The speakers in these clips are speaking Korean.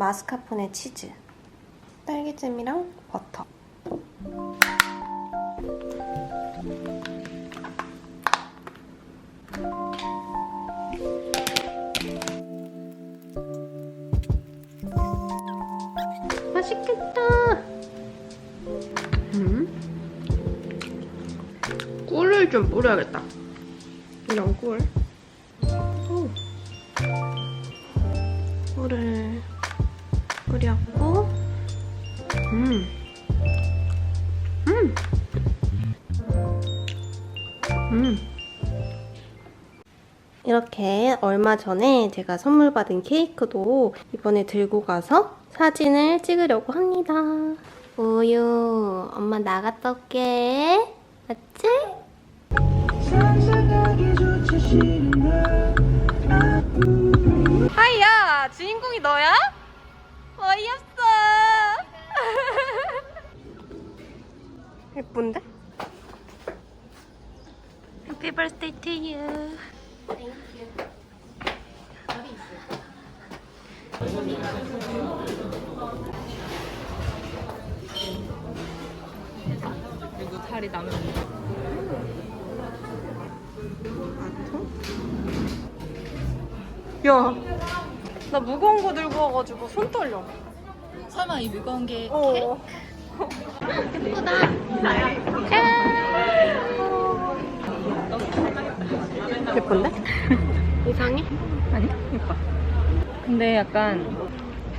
마스카포네 치즈, 딸기잼이랑 버터. 맛있겠다. 음. 꿀을 좀 뿌려야겠다. 이런 꿀. 음. 음. 음. 이렇게 얼마 전에 제가 선물 받은 케이크도 이번에 들고 가서 사진을 찍으려고 합니다. 우유, 엄마 나갔다 올게. 맞지? 예쁜데? Happy birthday to you. 그리고 살이 남은 야, 나 무거운 거 들고 와가지고 손 떨려. 설마 이 무거운 게 어. 예쁘다. 예쁜데? 이상해? 아니 예뻐 근데 약간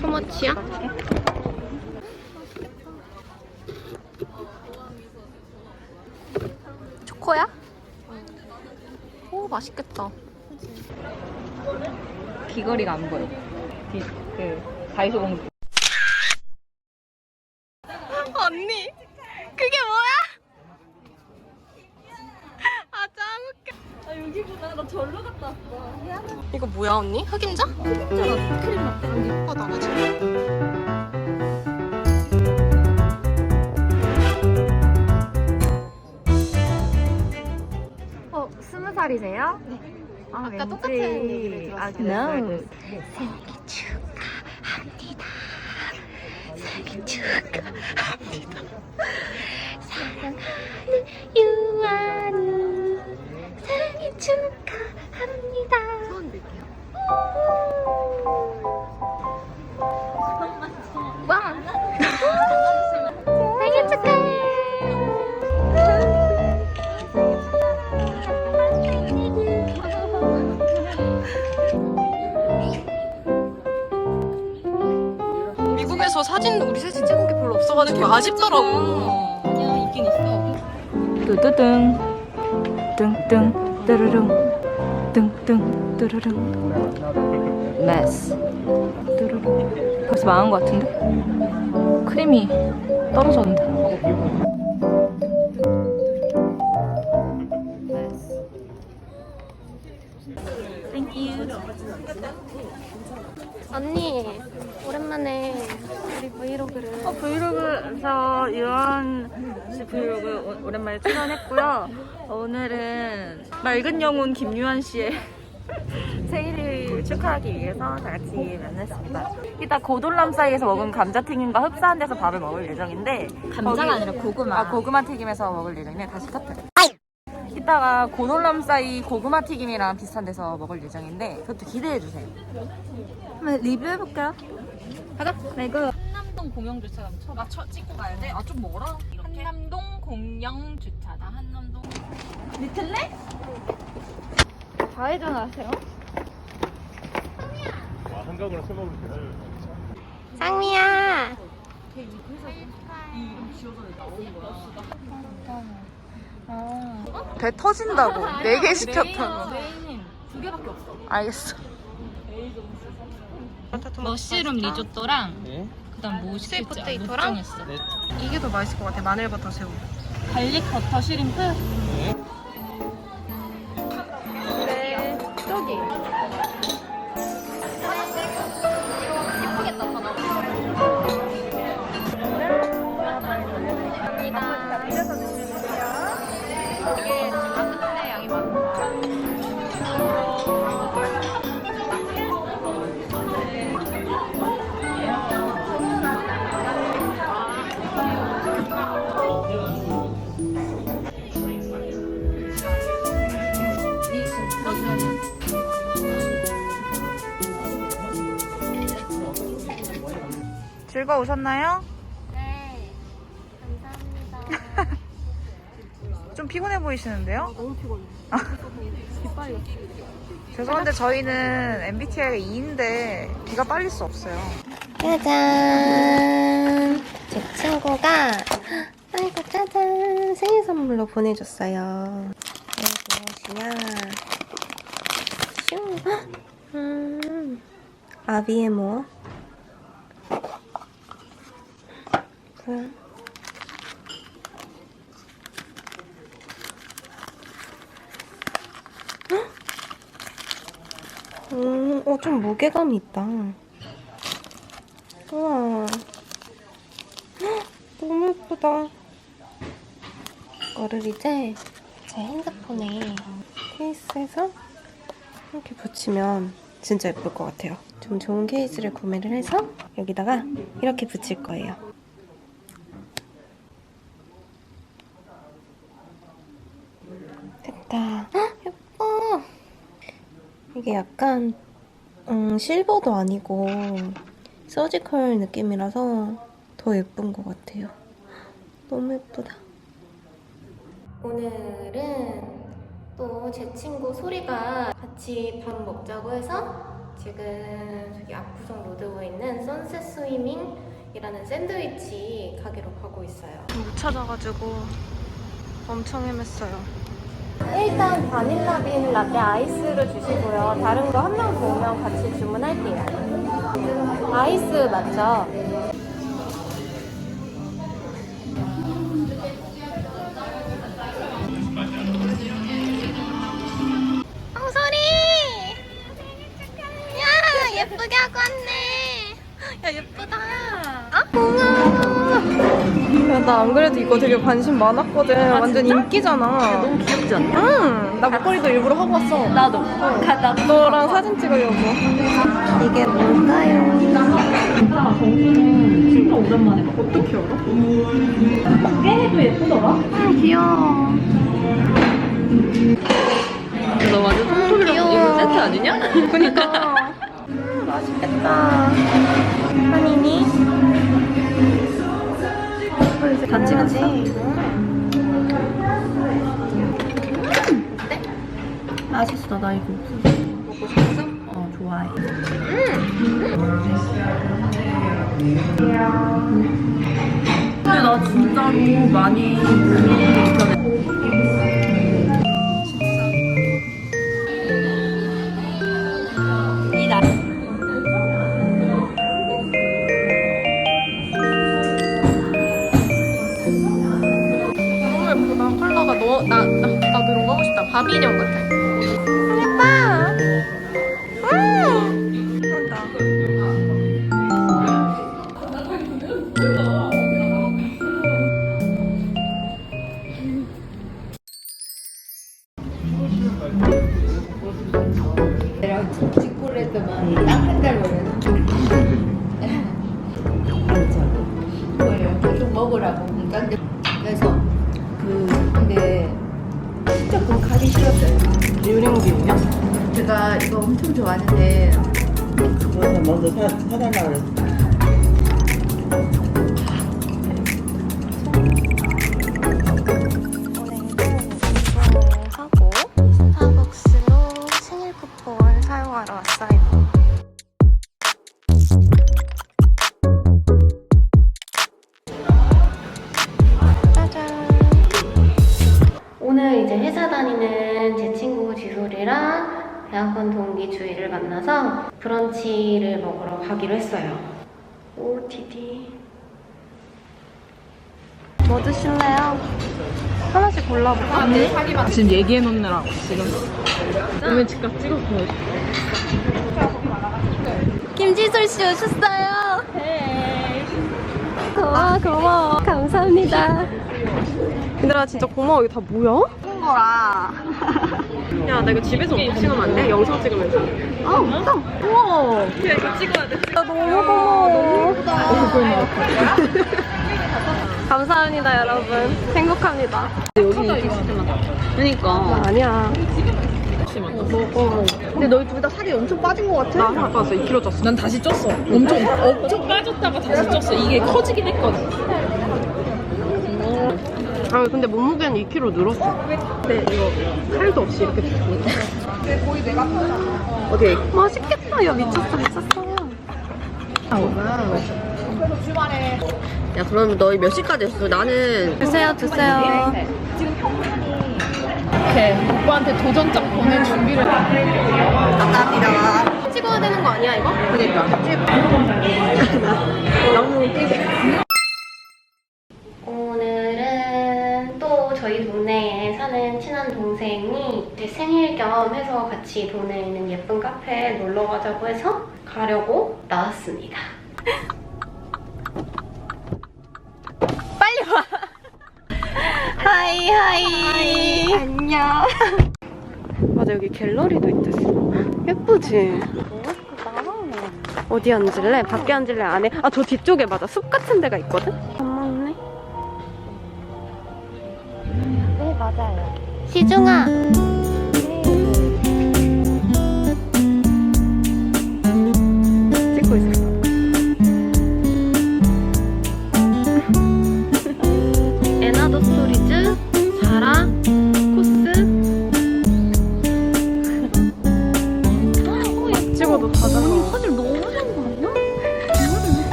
투머치야? 초코야? 오 맛있겠다. 귀걸이가 안 보여 이, 그 다이소 공주 언니, 그게 뭐야? 아, 짱 웃겨. 아 여기구나 나 절로 갔다 왔어 이거 뭐야, 언니? 흑임자? 흑임자가 크림 맛 예쁘다, 그치? 어 스무 살이세요? 네 아, 아까 똑같은 얘기를 들었어요. 아그 래요? 유아는 사진 우리 셋이 찍은 게 별로 없어가지고 아쉽더라고. 아니야 있긴 있어. 뚜뚜둥. 뚱뚱 뚜루룽. 뚱뚱 뚜루룽. 메스. 뚜루룽. 벌써 망한 것 같은데? 크림이 떨어졌는데? 언니 오랜만에 우리 브이로그를 어, 브이로그에서 유한 씨 브이로그 오- 오랜만에 출연했고요. 오늘은 맑은 영혼 김유한 씨의 생일을 축하하기 위해서 다 같이 만났습니다. 이따 고돌람 사이에서 먹은 감자튀김과 흡사한 데서 밥을 먹을 예정인데 감자가 아니라 고구마. 아 고구마 튀김에서 먹을 예정인데 다시 커트. 이따가 고돌람 사이 고구마 튀김이랑 비슷한 데서 먹을 예정인데 그것도 기대해 주세요. 한번 리뷰해 볼까요? 가자. 네, 이거 한남동 공영 주차장 쳐 맞춰 찍고 가야 돼? 아 좀 멀어? 한남동 공영 주차장 한남동 좌회전하세요. 와, 한강으로 술 먹으면 되나요? 상미야 배 터진다고. 네개 시켰다고. 메인은 두 개밖에 없어 알겠어. 머쉬룸 리조또랑 네. 그다음 뭐 스윗 시켰지? 아, 포테이토랑? 정했어 이게 더 맛있을 것 같아 마늘버터 새우 갈릭 버터 슈림프 즐거우셨나요? 네. 감사합니다. 좀 피곤해 보이시는데요? 너무 피곤해. 빗발이 죄송한데 저희는 MBTI가 2인데 비가 빨릴 수 없어요. 짜잔! 제 친구가 아이고 짜잔 생일 선물로 보내줬어요. 이게 무엇이냐? 슝! 헉! 음, 아비에모. 뭐야? 헉! 음, 어, 좀 무게감이 있다. 우와. 헉, 너무 예쁘다. 이거를 이제 제 핸드폰에 케이스에서 이렇게 붙이면 진짜 예쁠 것 같아요. 좀 좋은 케이스를 구매를 해서 여기다가 이렇게 붙일 거예요. 됐다. 헉, 예뻐. 이게 약간 음, 실버도 아니고 서지컬 느낌이라서 더 예쁜 것 같아요. 너무 예쁘다. 오늘은 또 제 친구 소리가 같이 밥 먹자고 해서 지금 저기 압구정 로드오에 있는 선셋 스위밍이라는 샌드위치 가게로 가고 있어요. 못 찾아가지고 엄청 헤맸어요. 일단 바닐라 빈 라떼 아이스를 주시고요. 다른 거 한명더 오면 같이 주문할게요. 아이스 맞죠? 안 그래도 이거 되게 관심 많았거든. 완전 인기잖아. 너무 귀엽지 않나? 응. 나 목걸이도 일부러 하고 왔어. 나도. 어. 너랑 사진 찍으려고. 이게 뭘까요? 너 완전 톡톡이랑 이거 세트 아니냐? 그니까. 음, 맛있겠다. 한이 니? 같이 같이. 어때? 맛있어, 나 이거. 먹고 싶어? 어, 좋아해. 근데 나 진짜로 많이 몸이 직구를 했더만 딱한달 걸려서 그거를 계속 먹으라고. 그러니까 그래서 그 근데 진짜 그거 가기 싫었어요. 유령비용이야? 제가 이거 엄청 좋아하는데 그래서 먼저 사, 사달라고 그랬어. 회사 다니는 제 친구 지솔이랑 대학원 동기 주희를 만나서 브런치를 먹으러 가기로 했어요. 오, 디디. 뭐 드실래요? 하나씩 골라볼까? 지금 얘기해 놓느라고, 지금. 오늘 집값 보여줘. 김지솔 씨 오셨어요. 고마워, 고마워. 감사합니다. 얘들아, 진짜 고마워. 이거 다 뭐야? 거라. 야, 나 이거 집에서 언박싱하면 안 돼? 영상 찍으면서. 아, 진짜? 우와. 야, 이거 찍어야 돼. 나 너무 고마워. 예쁘다. 감사합니다, 여러분. 행복합니다. 여기. 그니까. 아니야. 먹어. 근데 너희 둘 다 살이 엄청 빠진 것 같아. 나 아까 봤어. 2kg 쪘어. 난 다시 쪘어. 엄청 엄청 빠졌다가 다시 쪘어. 이게 커지긴 했거든. 아 근데 몸무게는 2kg 늘었어. 근데 이거 살도 없이 이렇게 주고. 어디? 맛있겠다. 야 미쳤어 미쳤어. 야 그럼 너희 몇 시까지 했어? 나는 드세요 드세요. 이렇게 오빠한테 도전장 보낼 준비를. 찍어야 되는 거 아니야 이거? 오늘은 동생이 제 생일 겸 해서 같이 동네에 있는 예쁜 카페에 놀러 가자고 해서 가려고 나왔습니다. 빨리 와. 하이 하이. 안녕. 맞아 여기 갤러리도 있댔어. 예쁘지? 어디 앉을래? 밖에 앉을래? 안에? 아 저 뒤쪽에 맞아 숲 같은 데가 있거든? 안 맞네. 시중아.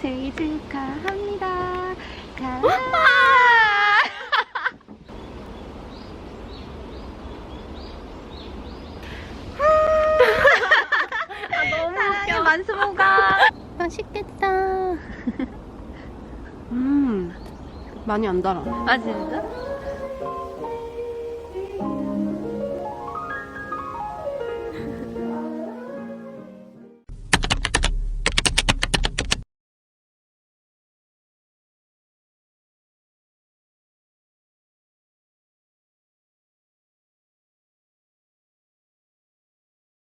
생일 축하합니다. 가. 너무. 만수모가. 맛있겠다. 음 많이 안 달아. 아 진짜?